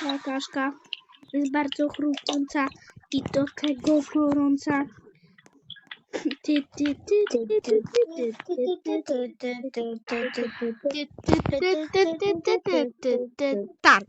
Taka kaszka jest bardzo chrupiąca i do tego gorąca. Tart.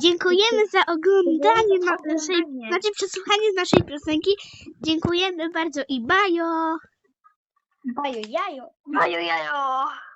Dziękujemy za oglądanie naszej, znaczy przesłuchanie naszej piosenki. Dziękujemy bardzo i bajo! Bajo jajo! Bajo jajo!